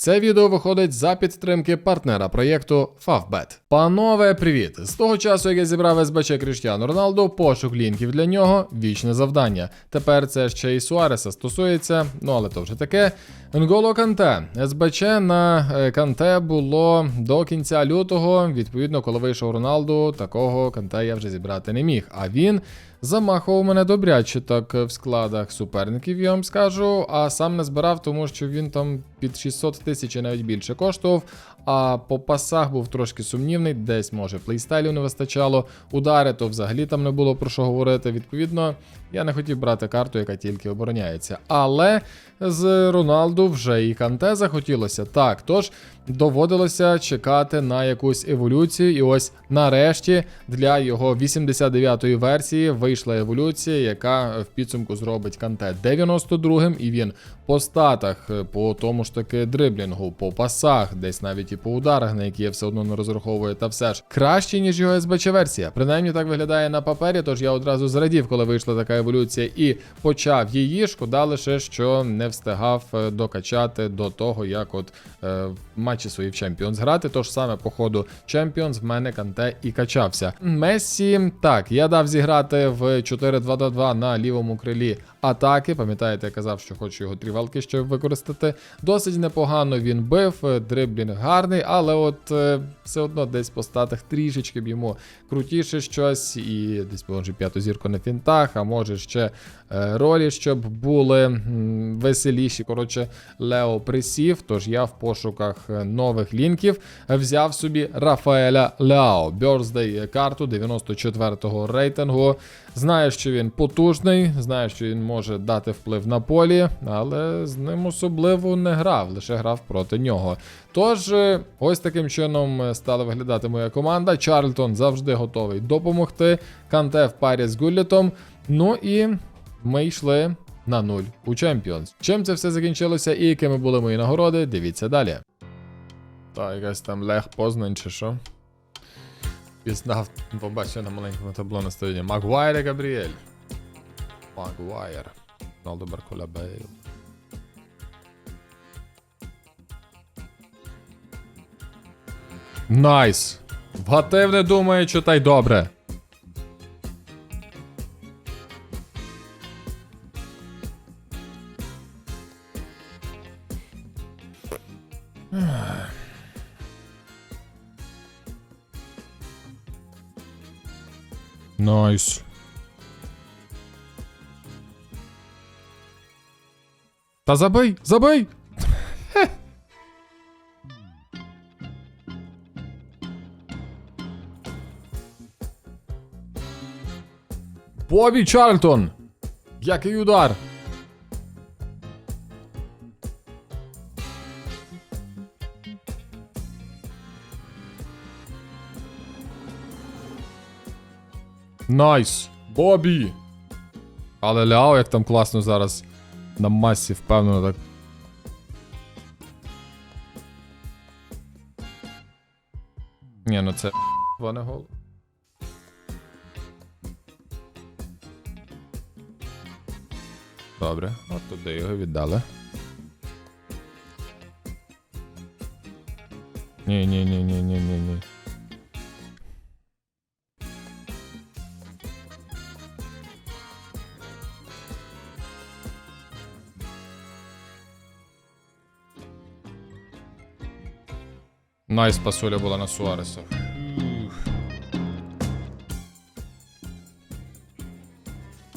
Це відео виходить за підтримки партнера проєкту Favbet. Панове, привіт! З того часу, як я зібрав СБЧ Кріштіану Роналду, пошук лінків для нього вічне завдання. Тепер це ще й Суареса стосується, ну але то вже таке. Нголо Канте. СБЧ на Канте було до кінця лютого. Відповідно, коли вийшов Роналду, такого Канте я вже зібрати не міг. А він замахував мене добряче так в складах суперників, я вам скажу. А сам не збирав, тому що він там під 600 тисяч і навіть більше коштував. А по пасах був трошки сумнівний, десь може плейстайлів не вистачало. Удари, то взагалі там не було про що говорити. Відповідно, я не хотів брати карту, яка тільки обороняється. Але з Роналду вже і Канте захотілося. Так, тож доводилося чекати на якусь еволюцію. І ось нарешті для його 89-ї версії вийшла еволюція, яка в підсумку зробить Канте 92-м, і він по статах, по тому ж таки дриблінгу, по пасах, десь навіть і по ударах, на які я все одно не розраховую, та все ж краще, ніж його СБЧ версія. Принаймні так виглядає на папері, тож я одразу зрадів, коли вийшла така еволюція, і почав її. Шкода лише, що не встигав е, докачати до того, як от е, матчі свої в Champions грати. Тож саме по ходу Champions в мене Канте і качався. Мессі, так, я дав зіграти в 4-2-2 на лівому крилі атаки. Пам'ятаєте, я казав, що хочу його трівалки ще використати. Досить непогано він бив, е, дриблінг гарний, але от е, все одно десь по статах трішечки б йому крутіше щось, і десь може п'яту зірку на фінтах, а може ще е, ролі, щоб були веселіші. Коротше, Лео присів, тож я в пошуках нових лінків взяв собі Рафаеля Ляо. Бьорздей карту 94-го рейтингу. Знаю, що він потужний, знаю, що він може дати вплив на полі, але з ним особливо не грав, лише грав проти нього. Тож, е, ось таким чином е, стала виглядати моя команда. Чарльтон завжди готовий допомогти. Канте в парі з Гуллітом. Ну і ми йшли на нуль у Champions. Чим це все закінчилося і якими були мої нагороди, дивіться далі. Так, якась там Лех Познань чи що. Пізнав, побачив на маленькому табло на стороні. Магуайр і Габріель. Магуайр. Налдо Барколя Бейл. Найс! Вгатив не думає, що та й добре. Найс. Та забий, забий! Бобі Чарльтон! Який удар! Найс! Бобі! Але Ляо, як там класно зараз на масі впевнено так. Ні, ну це не гол. Добре, от туди його віддали. Ні, ні, ні, ні, ні, ні, ні. Найс пасуля була на Суареса.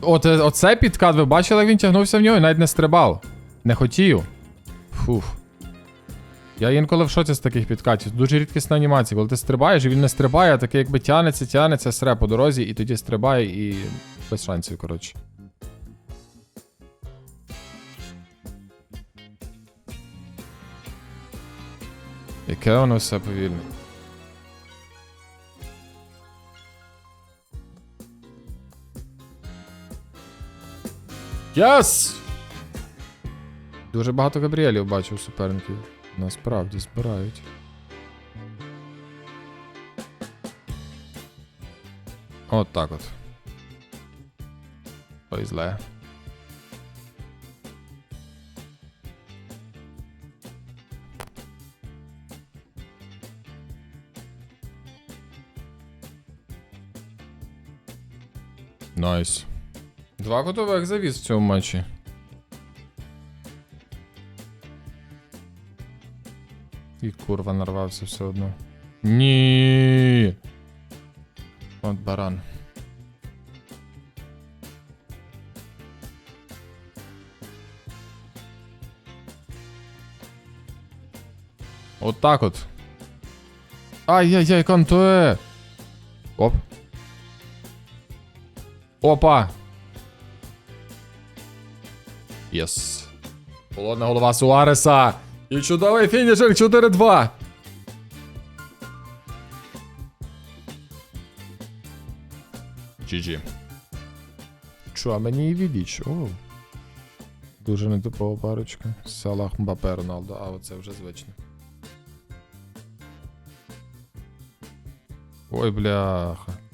От, е, оцей підкат, ви бачили, як він тягнувся в нього і навіть не стрибав. Не хотів. Фух. Я інколи в шоці з таких підкатів. Дуже рідкісна анімація. Коли ти стрибаєш, і він не стрибає, а таке якби тянеться, тянеться, сре по дорозі, і тоді стрибає і без шансів, коротше. Яке воно все повільне. Єс! Дуже багато Габріелів бачу у суперників. Насправді збирають. От так от. Ой, зле. Найс. Два готових завіз в цьому матчі. І курва нарвався все одно. Ні. От баран. От так от. Ай-яй-яй, кантуе. Оп. Опа. Єс. Холодна голова Суареса. І чудовий фінішер 4-2. GG. Чо, а мені і відіч. О. Дуже нетипова парочка. Салах Мбапе Роналдо, а оце вже звично. Ой, бляха.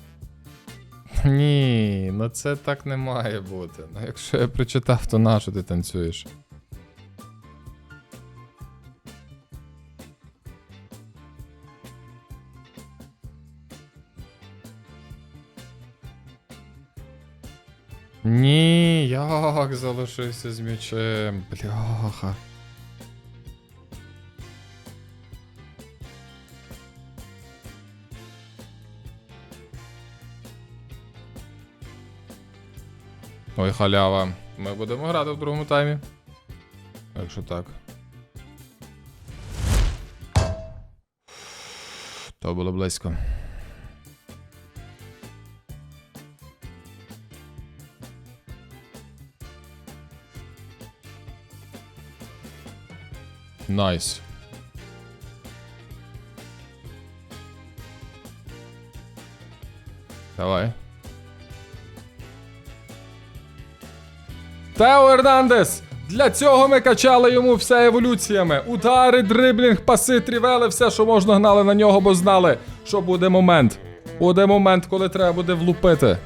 Ні, ну це так не має бути. Ну якщо я прочитав, то на що ти танцюєш? Ні, як залишився з м'ячем, бляха. Ой, халява. Ми будемо грати в другому таймі. Якщо так. То було близько. Найс. Давай. Тео Ернандес! Для цього ми качали йому все еволюціями. Удари, дриблінг, паси, трівели, все, що можна гнали на нього, бо знали, що буде момент. Буде момент, коли треба буде влупити.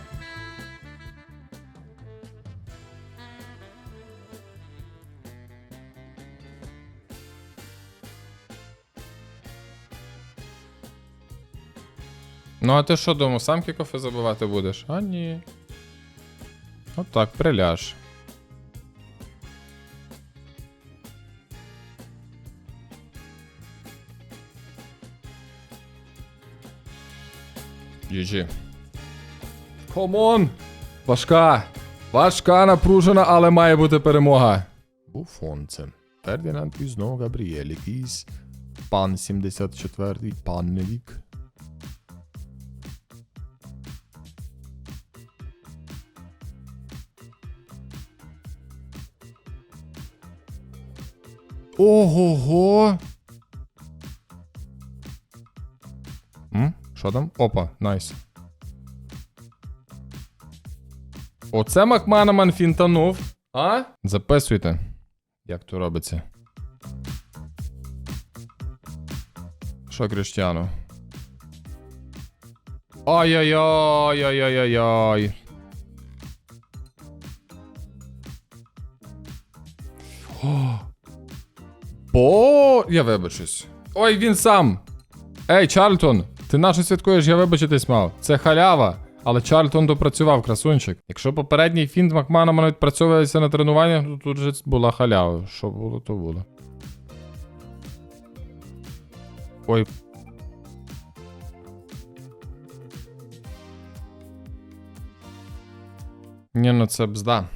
Ну, а ти що думав, сам кікофи забивати будеш? А ні. Отак, приляж. GG. Комон! Важка! Важка, напружена, але має бути перемога. Буфонце. Фердинанд і знову Габріель. Якийсь пан 74-й, панневік. Ого-го! Що там? Опа, найс. Оце Макманаман фінтанув. А? Записуйте. Як то робиться. Що, Кріштіану? Ай-яй-яй-яй-яй-яй. Бо. Я вибачусь. Ой, він сам. Ей, Чарльтон, ти нащо святкуєш, я вибачитись мав. Це халява. Але Чарльтон допрацював, красунчик. Якщо попередній фінт Макманамана відпрацьовується на тренуваннях, то тут же була халява. Що було, то було. Ой. Ні, ну це бзда.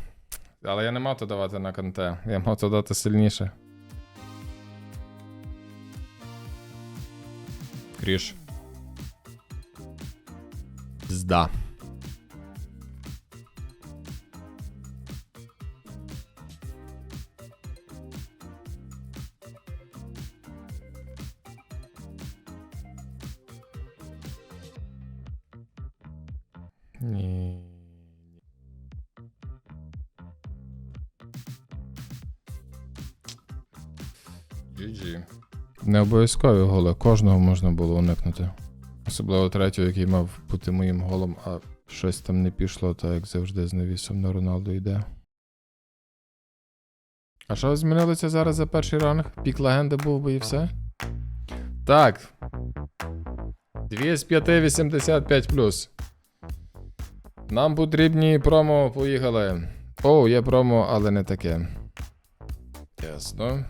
Але я не мав то давати на канте. Я мав то дати сильніше. Кріш. Зда. Ні. GG. Не обов'язкові голи, кожного можна було уникнути. Особливо третього, який мав бути моїм голом, а щось там не пішло, так як завжди з навісом на Роналду йде. А що змінилося зараз за перший ранг? Пік легенди був би і все? Так. 2 з 5 85 плюс. Нам потрібні промо, поїхали. О, є промо, але не таке. Ясно.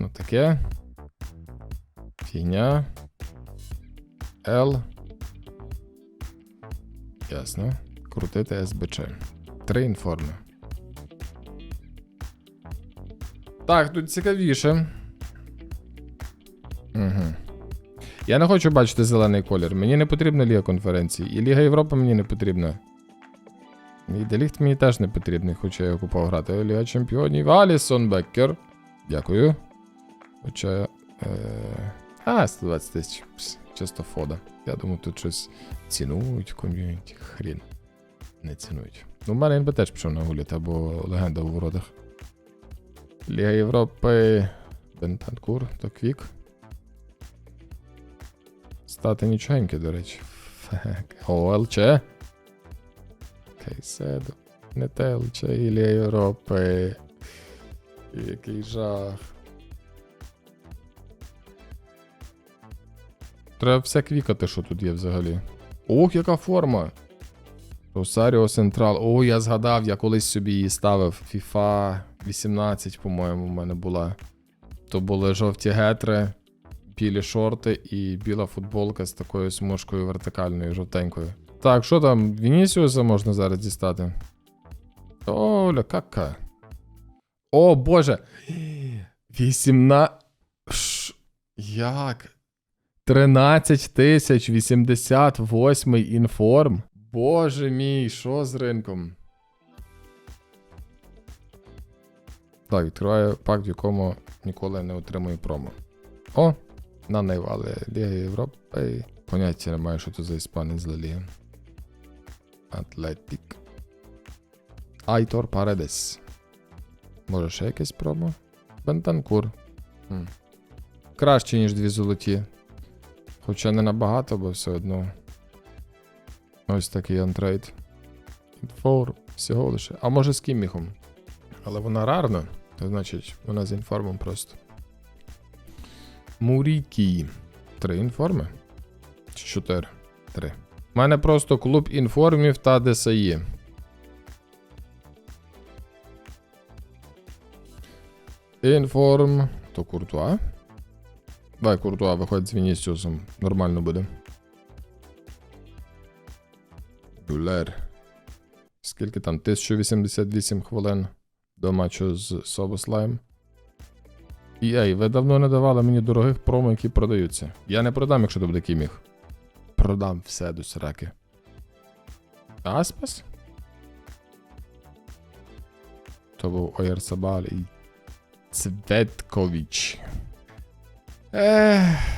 Ну таке. Фігня. L. Ясно. Крутити СБЧ. Три інформи. Так, тут цікавіше. Угу. Я не хочу бачити зелений колір. Мені не потрібна Ліга конференції. І Ліга Європи мені не потрібна. І Деліхт мені теж не потрібний, хоча я його купав грати. Ліга Чемпіонів. Алісон Беккер. Дякую. Хоча. Е... А, 120 тисяч. Чисто фода. Я думаю, тут щось цінують ком'юніті. Хрін. Не цінують. Ну, в мене він би теж пішов на гуліт, або легенда у воротах. Ліга Європи. Бентанкур, то квік. Стати нічогеньке, до речі. ОЛЧ. Кейседо. Не те ЛЧ і Ліга Європи. Який жах. Треба все квікати, що тут є взагалі. Ох, яка форма! Росаріо Централ. О, я згадав, я колись собі її ставив. FIFA 18, по-моєму, в мене була. То були жовті гетри, білі шорти і біла футболка з такою смужкою вертикальною, жовтенькою. Так, що там? Вінісіуса можна зараз дістати. Оля, кака. О, боже. 18. Ш... Як? 13 тисяч 88 інформ. Боже мій, що з ринком? Так, відкриваю пак, в якому ніколи не отримую промо. О, на найвали Ліга Європи. Поняття не маю, що тут за іспанець Ла Ліги. Атлетік. Айтор Паредес. Може ще якесь промо? Бентанкур. Краще, ніж дві золоті. Хоча не набагато, бо все одно. Ось такий антрейд. Інфор, всього лише. А може з кіміхом. Але вона рарна, то значить вона з інформом просто. Мурікі. Три інформи? Чи чотири? Три. У мене просто клуб інформів та ДСАІ. Інформ. То Куртуа. Давай, Куртуа, виходить з Вінісіусом. Нормально буде. Бюлер. Скільки там? 1088 хвилин до матчу з Собослаєм. І ей, ви давно не давали мені дорогих промо, які продаються. Я не продам, якщо то буде кіміг. Продам все до сраки. Аспас? То був Оєрсабаль і Цветкович. Ех.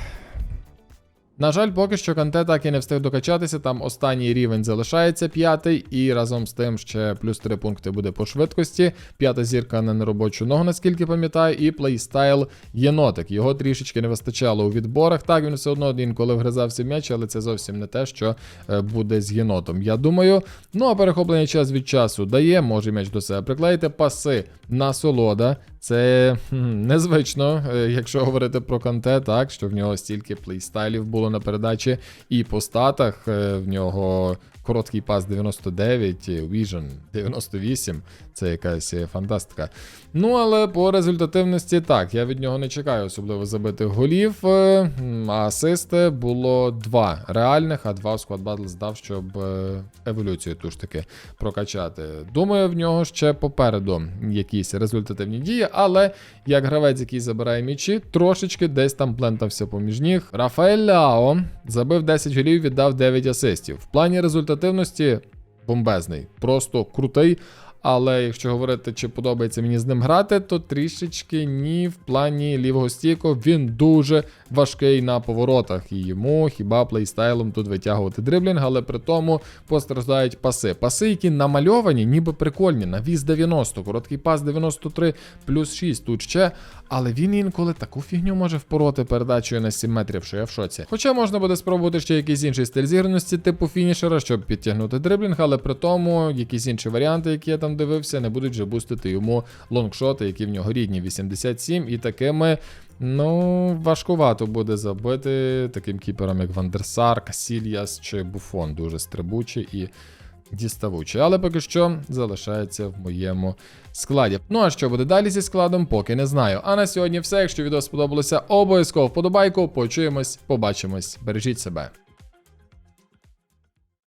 На жаль, поки що Канте так і не встиг докачатися, там останній рівень залишається п'ятий, і разом з тим ще плюс 3 пункти буде по швидкості. П'ята зірка на неробочу ногу, наскільки пам'ятаю, і плейстайл єнотик. Його трішечки не вистачало у відборах. Так, він все одно інколи вгризався в м'яч, але це зовсім не те, що е, буде з єнотом. Я думаю. Ну а перехоплення час від часу дає, може м'яч до себе приклеїти. Паси насолода. Це незвично, е, якщо говорити про Канте, так що в нього стільки плейстайлів було на передачі, і по статах е, в нього короткий пас 99, е, Vision 98. Це якась фантастика. Ну, але по результативності так, я від нього не чекаю особливо забитих голів. е, асисти було два реальних, а два у Squad Battle здав, щоб е, еволюцію ту ж таки прокачати. Думаю, в нього ще попереду якісь результативні дії, але як гравець, який забирає м'ячі, трошечки десь там плентався поміж ніг. Рафаель Ляо забив 10 голів, віддав 9 асистів. В плані результативності бомбезний, просто крутий. Але якщо говорити, чи подобається мені з ним грати, то трішечки ні в плані лівого стійку він дуже важкий на поворотах. І йому хіба плейстайлом тут витягувати дриблінг, але при тому постраждають паси. Паси, які намальовані, ніби прикольні. Навіс 90, короткий пас 93 плюс 6 тут ще. Але він інколи таку фігню може впороти передачею на 7 метрів, що я в шоці. Хоча можна буде спробувати ще якийсь інший стиль зіграності, типу фінішера, щоб підтягнути дриблінг, але при тому якісь інші варіанти, які я там дивився, не будуть вже бустити йому лонгшоти, які в нього рідні 87, і такими Ну, важкувато буде забити таким кіперам, як Вандерсар, Касільяс чи Буфон. Дуже стрибучий і діставучий. Але поки що залишається в моєму складі. Ну а що буде далі зі складом, поки не знаю. А на сьогодні все. Якщо відео сподобалося, обов'язково вподобайку. Почуємось, побачимось. Бережіть себе.